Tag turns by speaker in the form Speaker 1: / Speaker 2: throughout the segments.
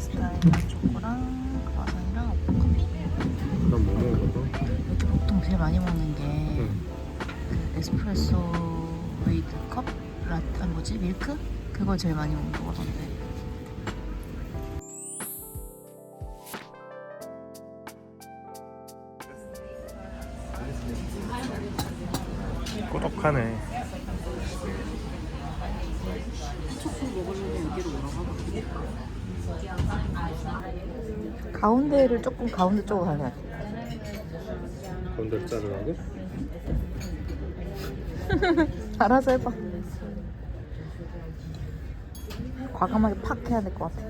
Speaker 1: 스타 에스프레소 위드 컵? 라떼, 아니 뭐지? 밀크? 그걸 제일 많이 먹는 거던데
Speaker 2: 꾸덕하네.
Speaker 1: 가운데를 조금 가운데 쪽으로 가야 돼
Speaker 2: 건들 자르라고?
Speaker 1: 알아서 해봐 과감하게 팍 해야 될 것 같아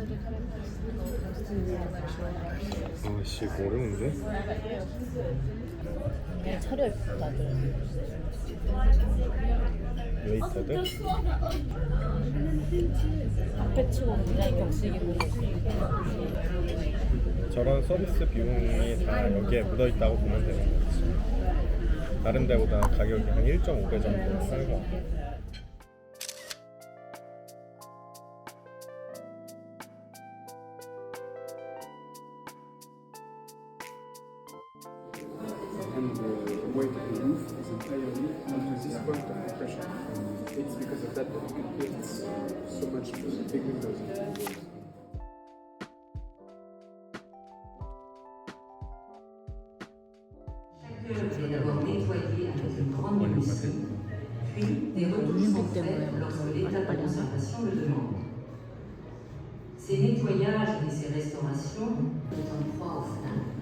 Speaker 2: 아씨 어려운데?
Speaker 1: 차려 입고 다들
Speaker 2: 웨이터들?
Speaker 1: 앞에 치고 굉장히 격식이고
Speaker 2: 저런 서비스 비용이 다 여기에 묻어 있다고 보면 되는 거지 다른 데보다 가격이 한 1.5배 정도 하는 것 같아
Speaker 3: and
Speaker 4: est d'abord nettoyé avec une grande émotion, puis des retours sont faits lorsque l'état de conservation le demande. Ces nettoyages et ces restaurations étant proie au flingue.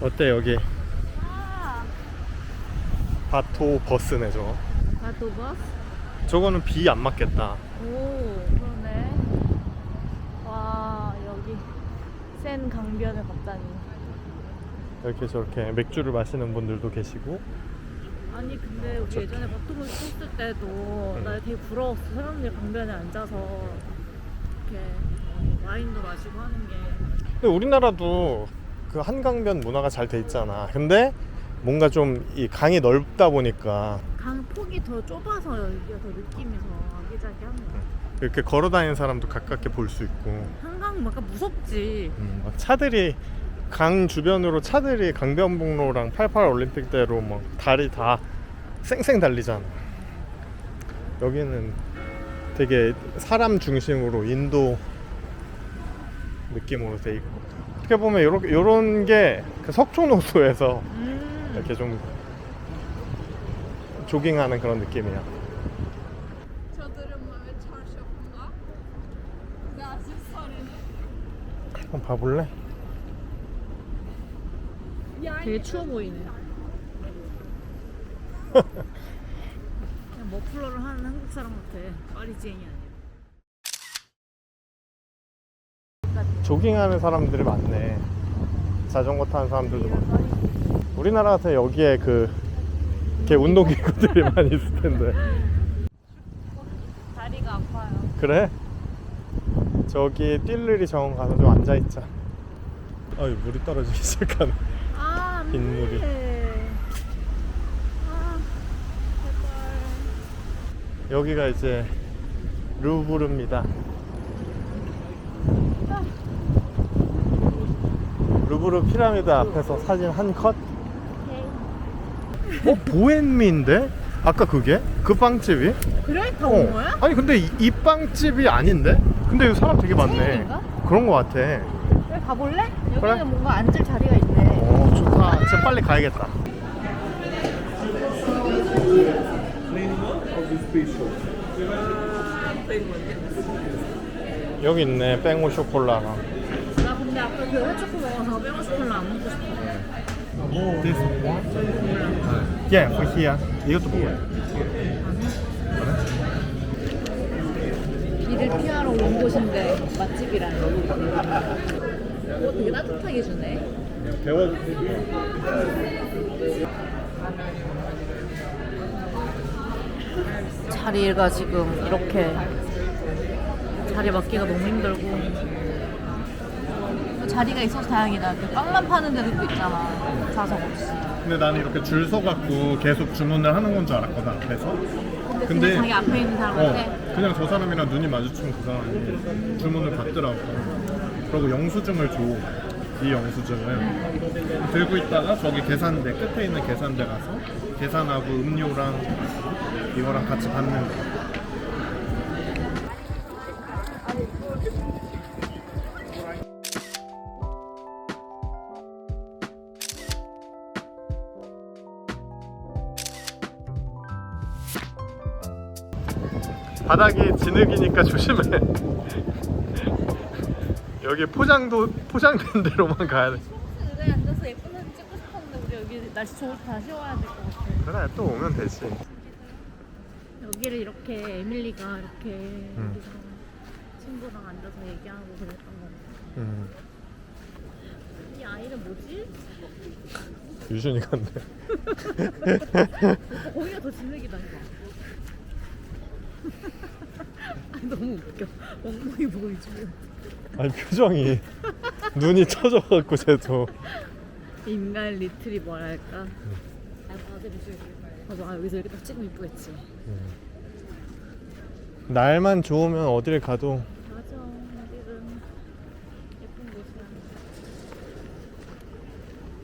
Speaker 2: 어때 여기? 바토 버스네 저거.
Speaker 1: 아또 버스?
Speaker 2: 저거는 비 안 맞겠다.
Speaker 1: 오 그러네. 와 여기. 센 강변을 걷다니
Speaker 2: 이렇게 저렇게 맥주를 마시는 분들도 계시고.
Speaker 1: 아니 근데 우리
Speaker 2: 저-
Speaker 1: 예전에 바토볼 탔을 때도 나 되게 부러웠어. 사람들이 강변에 앉아서 이렇게 와인도 마시고 하는 게.
Speaker 2: 근데 우리나라도 그 한강변 문화가 잘 돼 있잖아. 근데 뭔가 좀 이 강이 넓다 보니까
Speaker 1: 강 폭이 더 좁아서 여기가 더 느낌이 더 아기자기한 거 같아.
Speaker 2: 이렇게 걸어 다니는 사람도 가깝게 볼 수 있고.
Speaker 1: 한강 막 약간 무섭지.
Speaker 2: 음, 막 차들이 강 주변으로 차들이 강변북로랑 88 올림픽대로 막 다리 다 쌩쌩 달리잖아. 여기는 되게 사람 중심으로 인도 느낌으로 돼 있고 어떻게 보면 요렇게 요런 게 그 석촌호수에서
Speaker 1: 음
Speaker 2: 이렇게 좀 조깅하는 그런 느낌이야.
Speaker 5: Çadırım ve çarşafımla güzelce sarılı.
Speaker 2: 한번 봐볼래?
Speaker 1: 되게 추워 보이네 그냥 머플러를 하는 한국 사람 같아 파리지앵이 아니야
Speaker 2: 조깅하는 사람들이 많네. 자전거 타는 사람들도 많고. 우리나라 같은 여기에 그 이렇게 운동기구들이 많이 있을 텐데.
Speaker 1: 다리가 아파요
Speaker 2: 그래? 저기 띨르리 정원 가서 좀 앉아 있자. 아유 물이 떨어지기 시작하네.
Speaker 1: 아, 안
Speaker 2: 빗물이.
Speaker 1: 돼. 아, 제발.
Speaker 2: 여기가 이제 루브르입니다. 루브르 피라미드 앞에서 사진 한 컷. 어 보앤미인데? 아까 그게? 그 빵집이?
Speaker 1: 그래? 다온
Speaker 2: 어.
Speaker 1: 거야?
Speaker 2: 아니 근데 이, 이 빵집이 아닌데? 근데 여기 사람 되게 많네.
Speaker 1: 체인인가?
Speaker 2: 그런 거 같아.
Speaker 1: 그래, 가볼래? 여기는
Speaker 2: 그래.
Speaker 1: 뭔가 앉을 자리가 있네.
Speaker 2: 어 좋다. 진짜 빨리 가야겠다. 여기 있네. 뺑오 쇼콜라랑.
Speaker 1: 나 근데 아까 그 헬초코 먹어서 빼고 콜라 안 먹고 싶어.
Speaker 2: This one? Yeah, for here. 이것도 먹어요.
Speaker 1: 비를 피하러 온 곳인데 맛집이라니. 오, 되게 따뜻하게 주네.
Speaker 2: 데워주세요.
Speaker 1: 자리가 지금 이렇게 자리 맞기가 너무 힘들고 자리가 있어서 다행이다. 그 빵만 파는 데도 있잖아. 좌석 없이.
Speaker 2: 근데 나는 이렇게 줄 서갖고 계속 주문을 하는 건 줄 알았거든 앞에서.
Speaker 1: 근데,
Speaker 2: 근데
Speaker 1: 자기 앞에 있는
Speaker 2: 어,
Speaker 1: 사람한테
Speaker 2: 그냥 저 사람이랑 눈이 마주치면 그 사람이 주문을 받더라고. 그리고 영수증을 줘. 이 영수증을 들고 있다가 저기 계산대 끝에 있는 계산대 가서 계산하고 음료랑 이거랑 같이 받는 거. 바닥이 진흙이니까 조심해. 여기 포장도 포장된 데로만 가야 돼.
Speaker 1: 의자에 앉아서 예쁜 사진 찍고 싶었는데 우리 여기 날씨 좋을 때 다시 와야 될 것 같아.
Speaker 2: 그래 또 오면 되지.
Speaker 1: 여기를 이렇게 에밀리가 이렇게 여기서 친구랑 앉아서 얘기하고 그랬던 거.
Speaker 2: 음,
Speaker 1: 이 아이는 뭐지?
Speaker 2: 유준이 같네.
Speaker 1: 거기가 더 진흙이다 이거. 아니 너무 웃겨. 엉덩이 보고 있으면
Speaker 2: 아니 표정이 눈이 쳐져갖고 쟤도.
Speaker 1: 인간 리트리버랄까. 아 다들 이제 봐봐 여기서 이렇게 딱 찍으면 이쁘겠지.
Speaker 2: 날만 좋으면 어딜 가도
Speaker 1: 맞아. 여기는 예쁜 곳이야.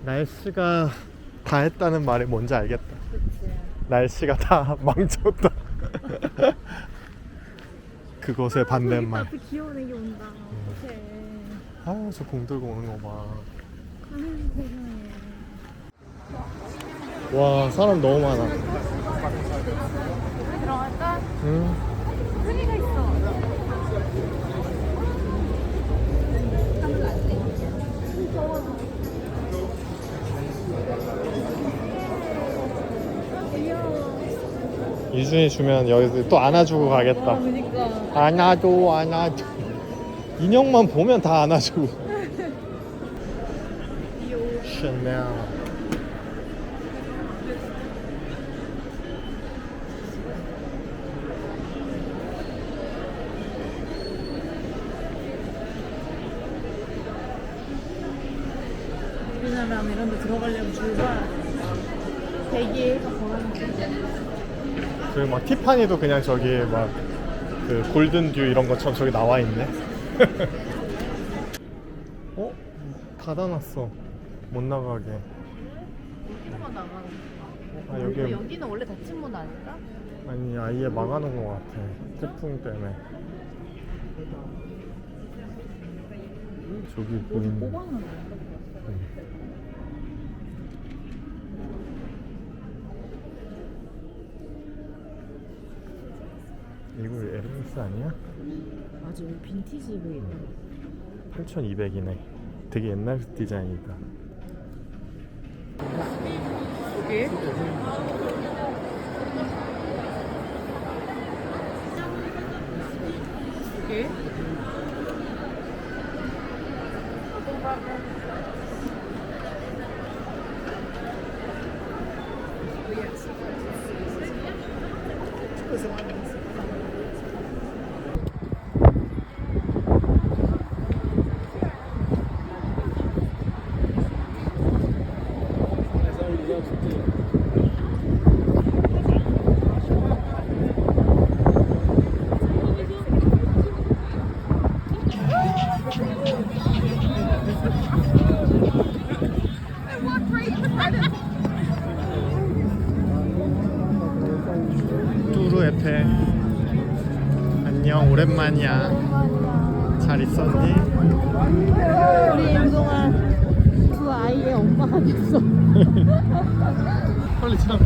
Speaker 2: 날씨가 다 했다는 말이 뭔지 알겠다.
Speaker 1: 그치.
Speaker 2: 날씨가 다 망쳤다. 그것의 반대말.
Speaker 1: 앞에 귀여운 애기 온다. 어떡해.
Speaker 2: 아, 저공 들고 오는 거 봐.
Speaker 1: 아유 세상에.
Speaker 2: 와, 사람 너무 많아.
Speaker 1: 들어갈까?
Speaker 2: 응.
Speaker 1: 크기가 있어.
Speaker 2: 이준이 주면 여기 또 안아주고 가겠다.
Speaker 1: 그니까.
Speaker 2: 안아줘, 안아줘. 인형만 보면 다 안아주고. 샤넬.
Speaker 1: 우리나라면 이런 데 들어가려면 줄 서야 돼. 대기해서 걸어놓고.
Speaker 2: 그리고 막 티파니도 그냥 저기 막 그 골든 듀 이런 것처럼 저기 나와 있네. 어? 닫아놨어. 못 나가게.
Speaker 1: 조금만 나가는 거.
Speaker 2: 아, 여기
Speaker 1: 여기는 원래 닫힌 문 아닐까?
Speaker 2: 아니 아예 막아놓은 것 같아. 태풍 때문에. 저기
Speaker 1: 여기
Speaker 2: 보이는.
Speaker 1: 뽑아놓은?
Speaker 2: 이거 에르메스 아니야?
Speaker 1: 맞아, 여기 빈티지 이거 있다.
Speaker 2: 8,200이네. 되게 옛날 디자인이다.
Speaker 1: 여기? 여기?
Speaker 2: 뚜루 에페. 안녕, 오랜만이야. 잘 있었니?
Speaker 1: 우리 그동안 두 아이의 엄마가 됐어.
Speaker 2: 빨리 참.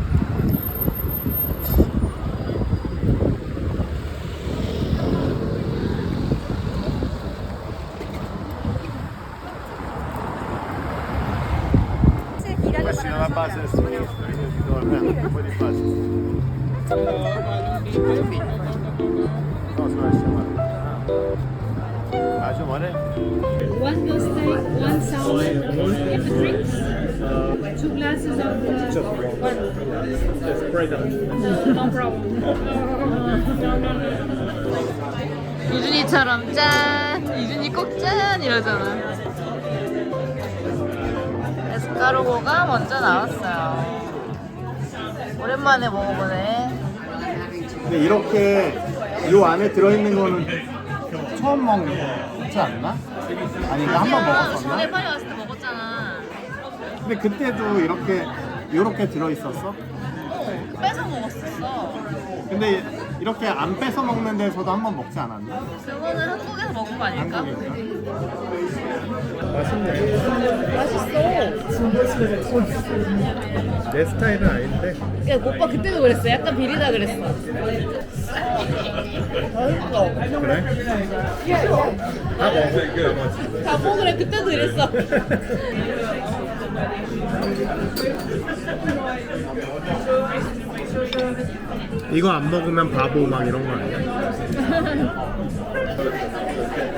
Speaker 6: One salad, and the drinks. Two glasses of uh, no problem.
Speaker 1: 유준이처럼 짠! 유준이 꼭 짠! 이러잖아. 에스카르고가 먼저 나왔어요. 오랜만에 먹어보네.
Speaker 2: 근데 이렇게 요 안에 들어있는 거는 처음 먹는 거 그렇지 않나? 아니 이거 한번 먹었었나?
Speaker 1: 전에 파리 왔을 때 먹었잖아.
Speaker 2: 근데 그때도 이렇게 요렇게 들어 있었어?
Speaker 1: 뺏어 먹었었어.
Speaker 2: 근데 이렇게 안 뺏어 먹는 데서도 한 번 먹지 않았나?
Speaker 1: 그거는 한국에서 먹은 거 아닐까?
Speaker 2: 한국인가? 맛있네.
Speaker 1: 맛있어.
Speaker 2: 내 스타일은 아닌데.
Speaker 1: 야, 오빠 그때도 그랬어. 약간 비리다 그랬어.
Speaker 2: 그래? 다
Speaker 1: 먹으래. 그때도 이랬어.
Speaker 2: 이거 안 먹으면 바보 막 이런 거 아니야?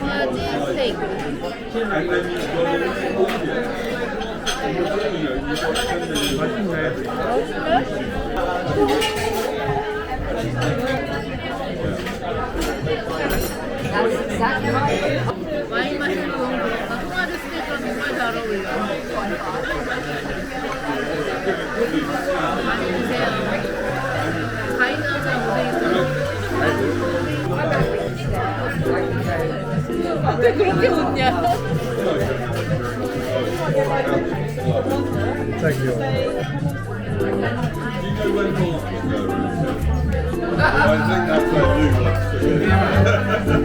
Speaker 1: 화지 스테이크.
Speaker 2: 맛있네.
Speaker 1: 와인 마시고 나 통화를 스테이크랑 정말 잘 어울려. 많이 그렇게 웃냐?
Speaker 2: 진짜 귀여워. I think that's what I do.